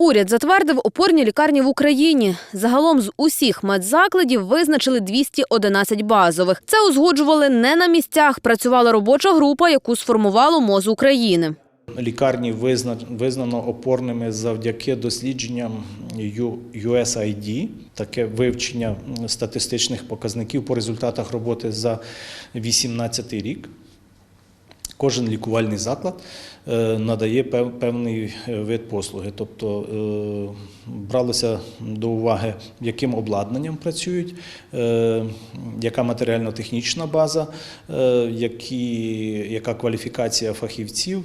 Уряд затвердив опорні лікарні в Україні. Загалом з усіх медзакладів визначили 211 базових. Це узгоджували не на місцях. Працювала робоча група, яку сформувало МОЗ України. Лікарні визна- визнано опорними завдяки дослідженням USAID, таке вивчення статистичних показників по результатах роботи за 2018 рік. Кожен лікувальний заклад е, надає певний е, вид послуги, тобто е, бралося до уваги, яким обладнанням працюють, яка матеріально-технічна база, які, яка кваліфікація фахівців,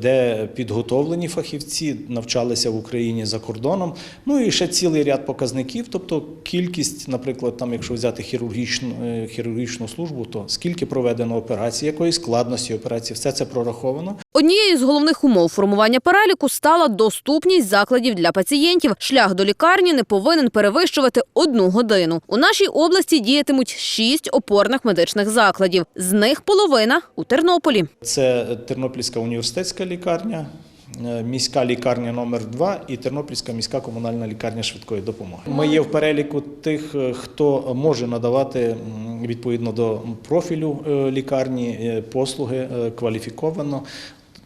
де підготовлені фахівці навчалися в Україні за кордоном. Ну і ще цілий ряд показників, тобто кількість, наприклад, там, якщо взяти хірургічну, хірургічну службу, то скільки проведено операцій, якої складності операції, все це прораховано. Однією з головних умов формування переліку стала доступність закладів для пацієнтів. Шлях до лікарні не повинен перевищувати одну годину. У нашій області діятимуть шість опорних медичних закладів. З них половина у Тернополі. Це Тернопільська університетська лікарня, е, міська лікарня номер 2 і Тернопільська міська комунальна лікарня швидкої допомоги. Ми є в переліку тих, е, хто може надавати відповідно до профілю е, лікарні е, послуги е, кваліфіковано.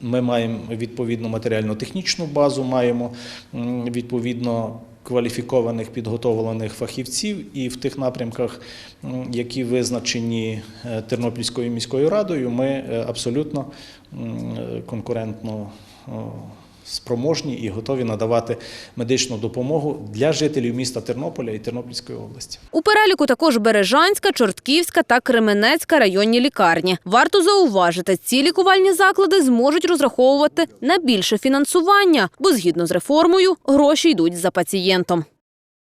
Ми маємо відповідну матеріально-технічну базу, маємо відповідно кваліфікованих підготовлених фахівців, і в тих напрямках, які визначені Тернопільською міською радою, ми абсолютно конкурентно спроможні і готові надавати медичну допомогу для жителів міста Тернополя і Тернопільської області. У переліку також Бережанська, Чортківська та Кременецька районні лікарні. Варто зауважити, ці лікувальні заклади зможуть розраховувати на більше фінансування, бо згідно з реформою гроші йдуть за пацієнтом.